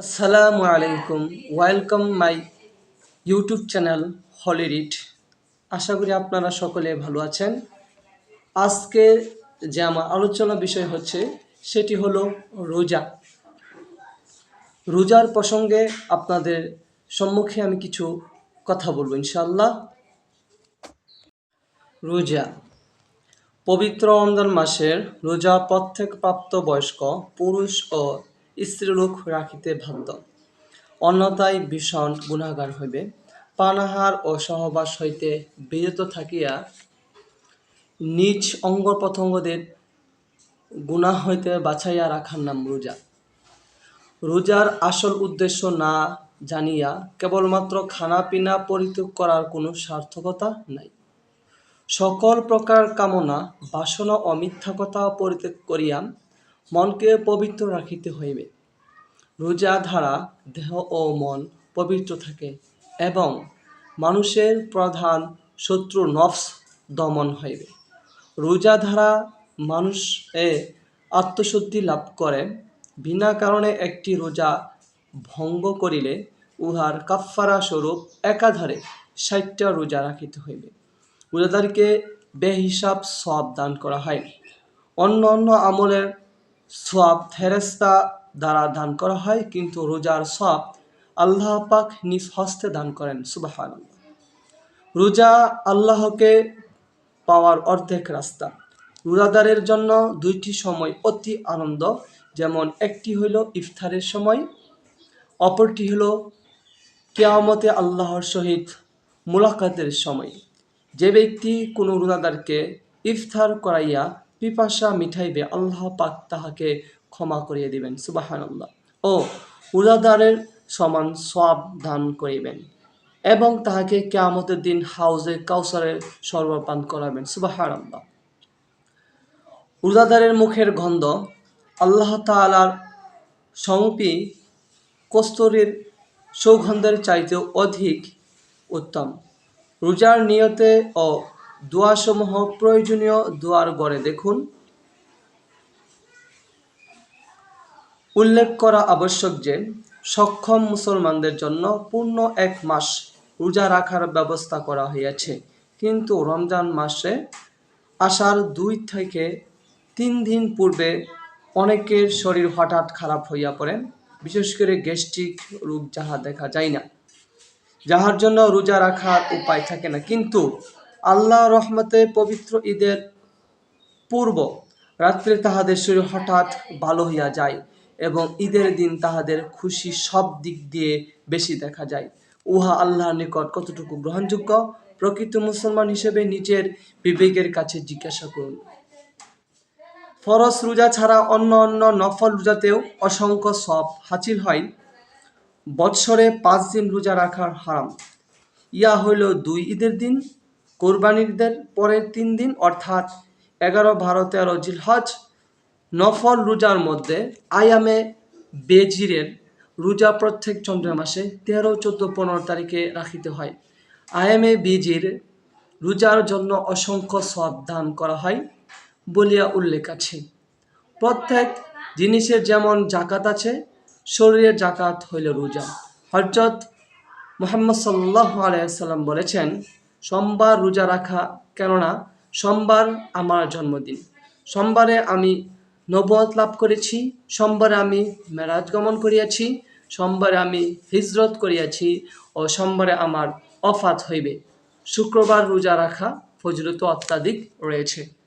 আসসালামু আলাইকুম। Welcome my YouTube channel হলিরিড আশা করি আপনারা সকলে ভালো আছেন। আজকে যে আমার আলোচনা বিষয় হচ্ছে, সেটি হলো রোজা। রোজার প্রসঙ্গে আপনাদের সম্মুখে আমি কিছু কথা বলব ইনশাল্লাহ রোজা। পবিত্র রমজান মাসের রোজা প্রত্যেক প্রাপ্ত বয়স্ক পুরুষ ও স্ত্রীলোক রাখিতে বাধ্য। অন্যতায় ভীষণ গুণাগার হইবে। পানাহার ও সহবাস হইতে বিরত থাকিয়া নিজ অঙ্গ প্রত্যঙ্গদের গুণা হইতে বাছাইয়া রাখার নাম রোজা। রোজার আসল উদ্দেশ্য না জানিয়া কেবলমাত্র খানাপিনা পরিত্যাগ করার কোনো সার্থকতা নাই। সকল প্রকার কামনা, বাসনা ও মিথ্যা কথা পরিত্যাগ করিয়া মনকে পবিত্র রাখিতে হইবে। রোজা দ্বারা দেহ ও মন পবিত্র থাকে এবং মানুষের প্রধান শত্রু নফস দমন হইবে রোজা দ্বারা মানুষ এ আত্মশুদ্ধি লাভ করে। বিনা কারণে একটি রোজা ভঙ্গ করিলে উহার কাফফারা স্বরূপ একাধারে ষাটটা রোজা রাখিতে হইবে। রোজাদারকে বেহিসাব সব দান করা হয়। অন্য অন্য আমলের সব ফেরেস্তা দ্বারা দান করা হয়, কিন্তু রোজার সব আল্লাহ পাক নিজ হস্তে দান করেন সুবাহান রোজা আল্লাহকে পাওয়ার অর্ধেক রাস্তা। রোজাদারের জন্য দুইটি সময় অতি আনন্দ, যেমন একটি হইল ইফতারের সময়, অপরটি হইল কেয়ামতে আল্লাহর সহিত মুলাকাতের সময়। যে ব্যক্তি কোনো রোজাদারকে ইফতার করাইয়া পিপাসা মিঠাইবে আল্লাহ পাক তাহাকে ক্ষমা করিয়ে দিবেন সুবাহান আল্লাহ ও রোজাদারের সমান সব দান করিবেন এবং তাহাকে কেয়ামতের দিন হাউজে কাউসারের সর্বপান করাবেন সুবাহান আল্লাহ রোজাদারের মুখের গন্ধ আল্লাহ তালার সমপি কস্তরের সৌগন্ধের চাইতেও অধিক উত্তম। রোজার নিয়তে ও দোয়াসমূহ প্রয়োজনীয় দোয়ার গড়ে দেখুন। উল্লেখ করা আবশ্যক যে, সক্ষম মুসলমানদের জন্য পূর্ণ এক মাস রোজা রাখার ব্যবস্থা করা হইয়াছে কিন্তু রমজান মাসে আসার দুই থেকে তিন দিন পূর্বে অনেকের শরীর হঠাৎ খারাপ হইয়া পড়ে, বিশেষ করে গ্যাস্ট্রিক রোগ যাহা দেখা যায় না। যাহার জন্য রোজা রাখার উপায় থাকে না। কিন্তু আল্লাহ রহমতে পবিত্র ঈদের পূর্ব রাত্রে তাহাদের শরীর হঠাৎ ভালো হইয়া যায় এবং ঈদের দিন তাহাদের খুশি সব দিক দিয়ে বেশি দেখা যায়। উহা আল্লাহর নিকট কতটুকু গ্রহণযোগ্য? প্রকৃত মুসলমান হিসেবে নিজের বিবেকের কাছে জিজ্ঞাসা করুন। ফরস রোজা ছাড়া অন্য অন্য নফল রোজাতেও অসংখ্য সব হাসিল হয়। বৎসরে পাঁচ দিন রোজা রাখার হারাম। ইয়া হইল দুই ঈদের দিন। কোরবানির ঈদের পরের তিন দিন, অর্থাৎ এগারো, বারো, তেরো জিলহজ। নফল রোজার মধ্যে আয়ামে বেজিরের রোজা প্রত্যেক চন্দ্র মাসে তেরো, চোদ্দ, পনেরো তারিখে রাখিতে হয়। আয়ামে বেজির রোজার জন্য অসংখ্য সব দান করা হয় বলিয়া উল্লেখ আছে। প্রত্যেক জিনিসের যেমন জাকাত আছে শরীরের জাকাত হইল রোজা। হজরত মোহাম্মদ সাল্লাহ আলাইসাল্লাম বলেছেন সোমবার রোজা রাখা, কেননা সোমবার আমার জন্মদিন। সোমবারে আমি নবত লাভ করেছি, সোমবারে আমি মেরাজ গমন করিয়াছি, সোমবারে আমি হিজরত করিয়াছি ও সোমবারে আমার অফাত হইবে। শুক্রবার রোজা রাখা ফজরত অত্যাধিক রয়েছে।